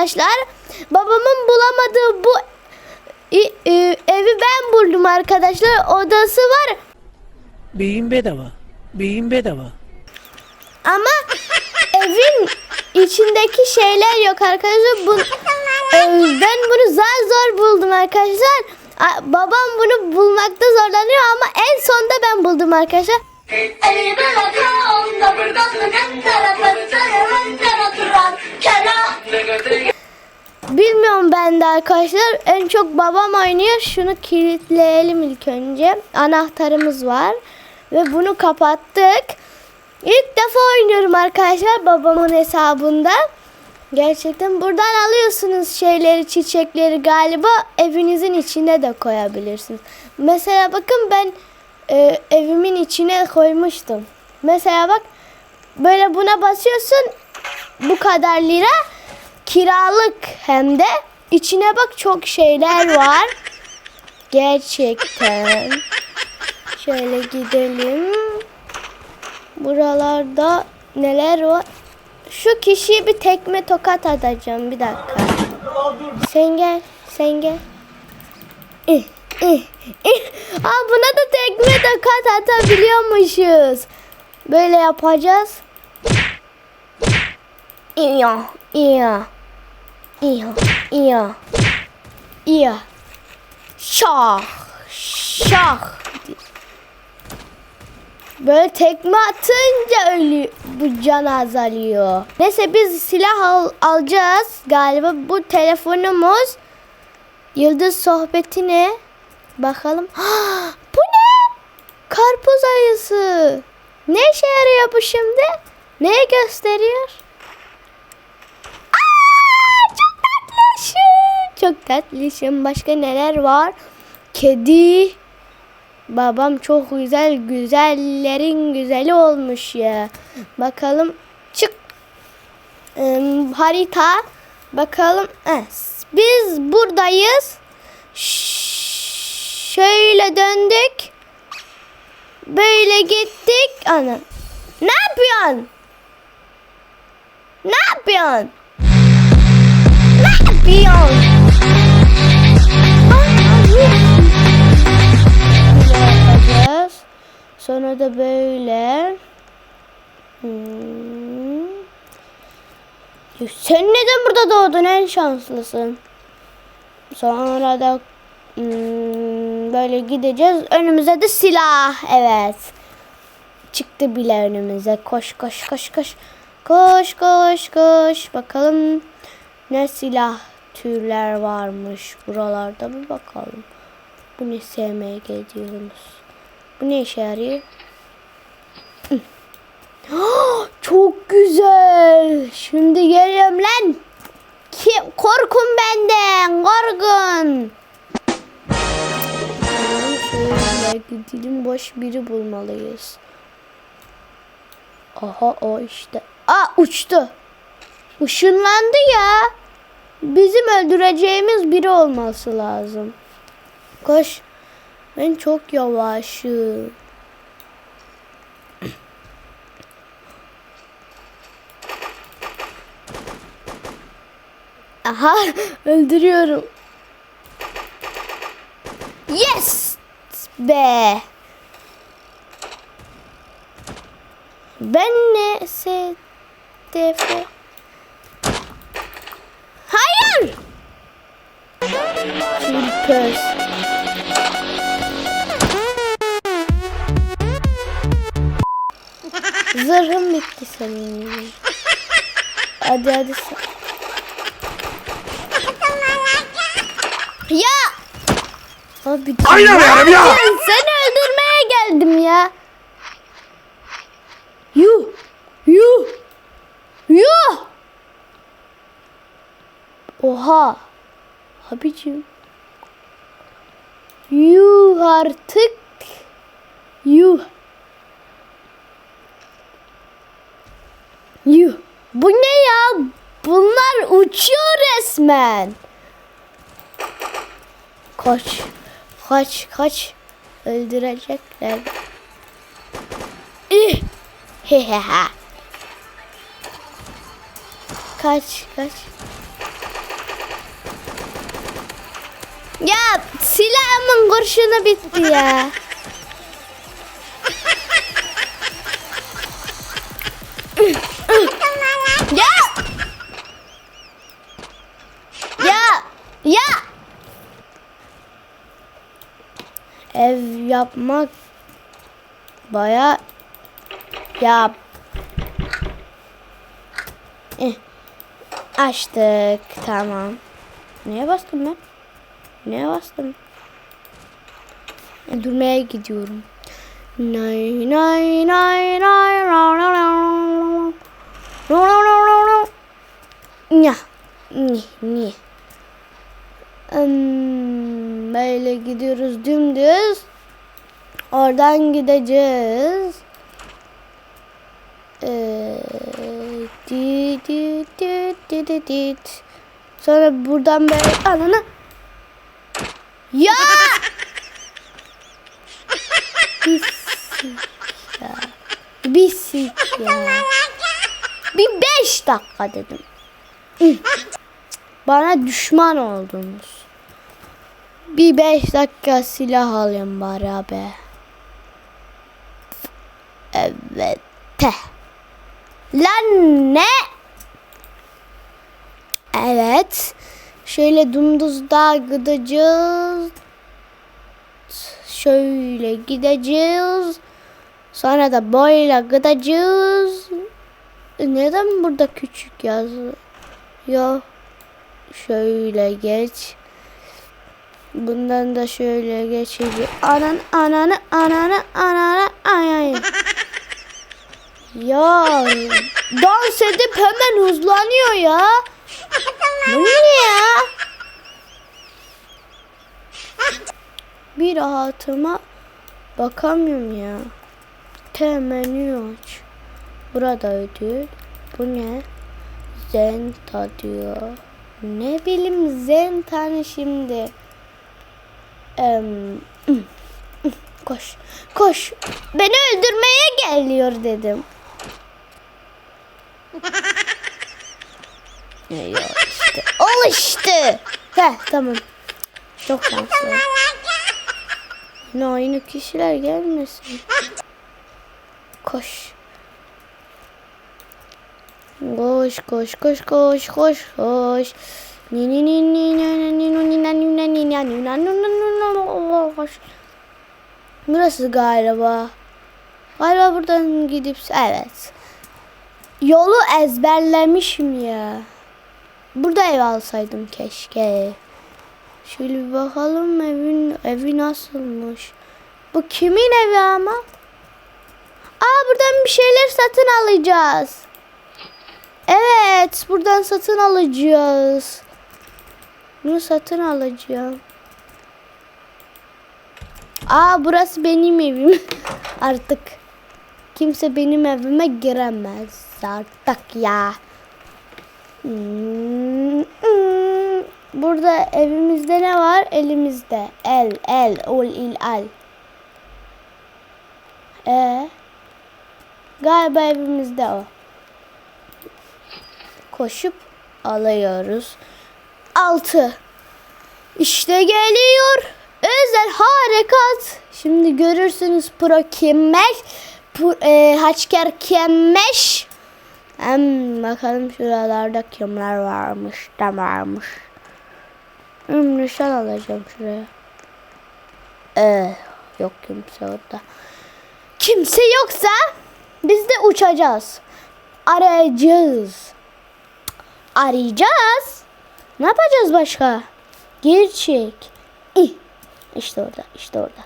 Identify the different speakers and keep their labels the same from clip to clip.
Speaker 1: arkadaşlar. Babamın bulamadığı bu i- e, evi ben buldum arkadaşlar. Odası var
Speaker 2: Beyin bedava. Beyin bedava.
Speaker 1: ama evin içindeki şeyler yok arkadaşlar. Bu, e, ben bunu zar zor buldum arkadaşlar. Babam bunu bulmakta zorlanıyor ama en sonda ben buldum arkadaşlar. Bilmiyorum ben de arkadaşlar. En çok babam oynuyor. Şunu kilitleyelim ilk önce. Anahtarımız var. Ve bunu kapattık. İlk defa oynuyorum arkadaşlar babamın hesabında. Gerçekten buradan alıyorsunuz şeyleri, çiçekleri galiba evinizin içine de koyabilirsiniz. Mesela bakın ben e, evimin içine koymuştum. Mesela bak böyle buna basıyorsun bu kadar lira kiralık hem de içine bak çok şeyler var. Gerçekten. Şöyle gidelim. Buralarda neler var? Şu kişiye bir tekme tokat atacağım. Bir dakika. Sen gel. Sen gel. İh, ih. Aa, buna da tekme tokat atabiliyormuşuz. Böyle yapacağız. İya, iya. İya, iya. İya. Şah. Şah. Böyle tekme atınca ölü bu can azalıyor. Neyse biz silah al- alacağız galiba. Bu telefonumuz Yıldız sohbeti ne? Bakalım. bu ne? Karpuz ayısı. Ne işe yarıyor bu şimdi? Neye gösteriyor? Aa, çok tatlışım. Çok tatlışım. Başka neler var? Kedi. Babam çok güzel güzellerin güzeli olmuş ya. Bakalım çık. Ee, harita. Bakalım. Eh, biz buradayız. Ş- şöyle döndük. Böyle gittik. Ana. Ne yapıyorsun? Ne yapıyorsun? Ne yapıyorsun? Sonra da böyle. Hmm. Sen neden burada doğdun en şanslısın? Sonra da hmm, böyle gideceğiz. Önümüze de silah. Evet. Çıktı bile önümüze. Koş koş koş koş. Koş koş koş. Bakalım ne silah türler varmış. Buralarda bir bakalım. Bu ne SMG diyorsunuz. Bu ne işe yarıyor? Ah, Çok güzel. Şimdi geliyorum lan. Kim? Korkun benden. Korkun. Şöyle gidelim boş biri bulmalıyız. Aha o işte. Aa uçtu. Işınlandı ya. Bizim öldüreceğimiz biri olması lazım. Koş. Ben çok yavaşım. Aha öldürüyorum. Yes be. Ben ne STF? Hayır. Pös. Zırhım bitti senin. Hadi hadi sen. Ya! Abi
Speaker 2: Oynamıyorum ya!
Speaker 1: Seni öldürmeye geldim ya. Yuh! Yuh! Yuh! Oha! Abicim. Yuh artık. Yuh. Yuh. Bu ne ya? Bunlar uçuyor resmen. Kaç. Kaç kaç. Öldürecekler. İh. kaç kaç. Ya silahımın kurşunu bitti ya. yapmak baya yap. Eh. açtık tamam. Neye bastım ben? Neye bastım? E, durmaya gidiyorum. Nay nay nay nay ya ni ni. Böyle gidiyoruz dümdüz. Oradan gideceğiz. Ee, di di di di di di. Sonra buradan böyle ananı. Ya! Bisik ya. Bisik ya. Bir beş dakika dedim. Bana düşman oldunuz. Bir beş dakika silah alayım bari abi. Evet. Te. Lan ne? Evet. Şöyle dümdüz daha gideceğiz. Şöyle gideceğiz. Sonra da böyle gideceğiz. Neden burada küçük yazıyor? Şöyle geç. Bundan da şöyle geçeceğiz. Anan ananı ananı ananı Ya dans edip hemen hızlanıyor ya. Bu ne ya? Bir rahatıma bakamıyorum ya. Temenü aç. Burada ödül. Bu ne? Zenta diyor. Ne bileyim Zenta ne şimdi? Em, koş. Koş. Beni öldürmeye geliyor dedim. Ya işte. Ol işte. Heh tamam. Çok şanslı. Yine aynı kişiler gelmesin. Koş. Koş koş koş koş koş koş. Ni ni ni ni ni ni ni ni ni ni ni ni ni ni ni. Burası galiba. Galiba buradan gidip evet. Yolu ezberlemişim ya. Burada ev alsaydım keşke. Şöyle bir bakalım evin evi nasılmış. Bu kimin evi ama? Aa buradan bir şeyler satın alacağız. Evet, buradan satın alacağız. Bunu satın alacağım. Aa burası benim evim. Artık kimse benim evime giremez artık ya. Burada evimizde ne var? Elimizde. El, el, ol, il, al. E Galiba evimizde o. Koşup alıyoruz. Altı. İşte geliyor. Özel harekat. Şimdi görürsünüz pro kimmek. Pro, e, haçker kimmeş. Hem bakalım şuralarda kimler varmış da varmış. Hmm, nişan alacağım şuraya. Ee, yok kimse orada. Kimse yoksa biz de uçacağız. Arayacağız. Arayacağız. Ne yapacağız başka? Gerçek. İh. İşte orada, işte orada.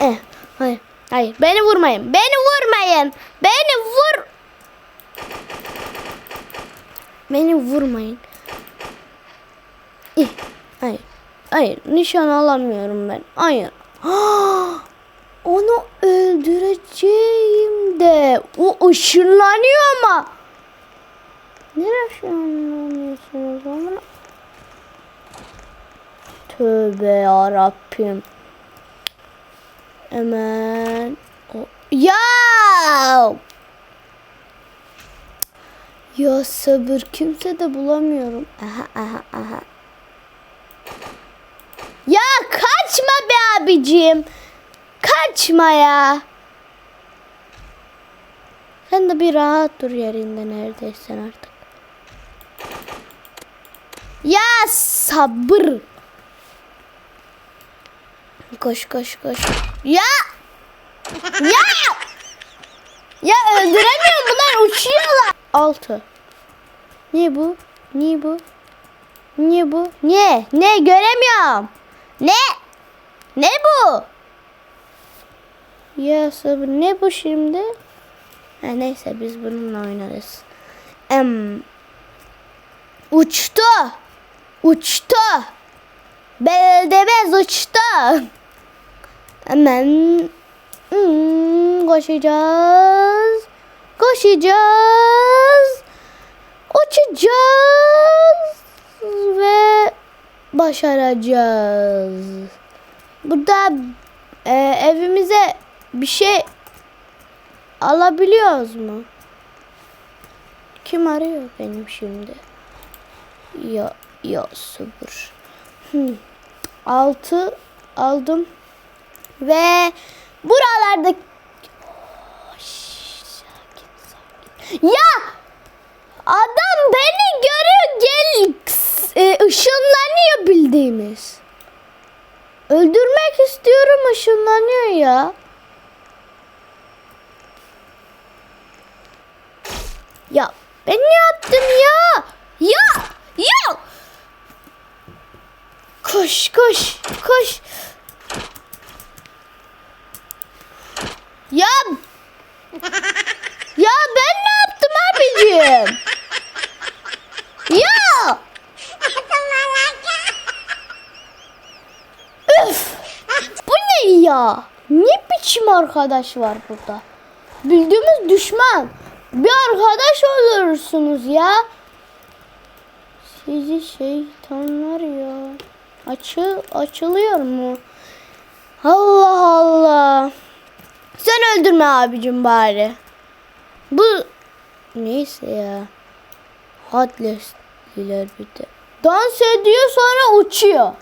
Speaker 1: Eh, hayır, hayır. Beni vurmayın. Beni vurmayın. Beni vur. Beni vurmayın. İh. Hayır. Hayır. Nişan alamıyorum ben. Hayır. Onu öldüreceğim de. O ışınlanıyor ama. Nereye ışınlanıyorsunuz ama? Tövbe yarabbim. Hemen. O- Ya! Ya sabır kimse de bulamıyorum. Aha aha aha. Ya kaçma be abicim. Kaçma ya. Sen de bir rahat dur yerinde neredeysen artık. Ya sabır. Koş koş koş. Ya! Ya! Ya öldüremiyorum bunlar uçuyorlar. Altı. Ne bu? Ne bu? Ne bu? Ne? Ne göremiyorum. Ne? Ne bu? Ya sabır ne bu şimdi? Ha, neyse biz bununla oynarız. Em, uçtu. Uçtu. Beldemez uçtu. Hemen hmm, koşacağız. Koşacağız. Uçacağız. Ve başaracağız. Burada e, evimize bir şey alabiliyoruz mu? Kim arıyor benim şimdi? Ya ya sıfır. Hmm. Altı aldım. Ve buralarda. Ya adam beni görüyor gel e, ışınlanıyor bildiğimiz. Öldürmek istiyorum ışınlanıyor ya. Ya ben ne yaptım ya? Ya! Ya! Koş koş koş. Ya! Ya ben ne yaptım abicim? Ya! Üf! Bu ne ya? Ne biçim arkadaş var burada? Bildiğimiz düşman. Bir arkadaş olursunuz ya. Sizi şeytanlar ya. Açı, açılıyor mu? Öldürme abicim bari. Bu neyse ya. Hadlesliler bir de. Dans ediyor sonra uçuyor.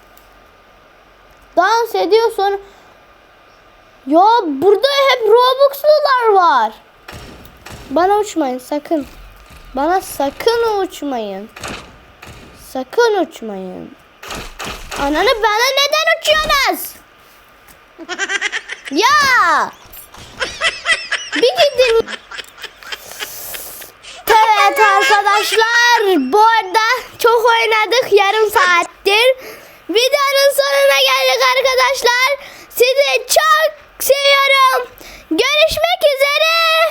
Speaker 1: Dans ediyor sonra ya burada hep Robux'lular var. Bana uçmayın sakın. Bana sakın uçmayın. Sakın uçmayın. Ananı bana neden uçuyorsunuz? ya! Bir gidin. Evet arkadaşlar bu arada çok oynadık yarım saattir. Videonun sonuna geldik arkadaşlar. Sizi çok seviyorum. Görüşmek üzere.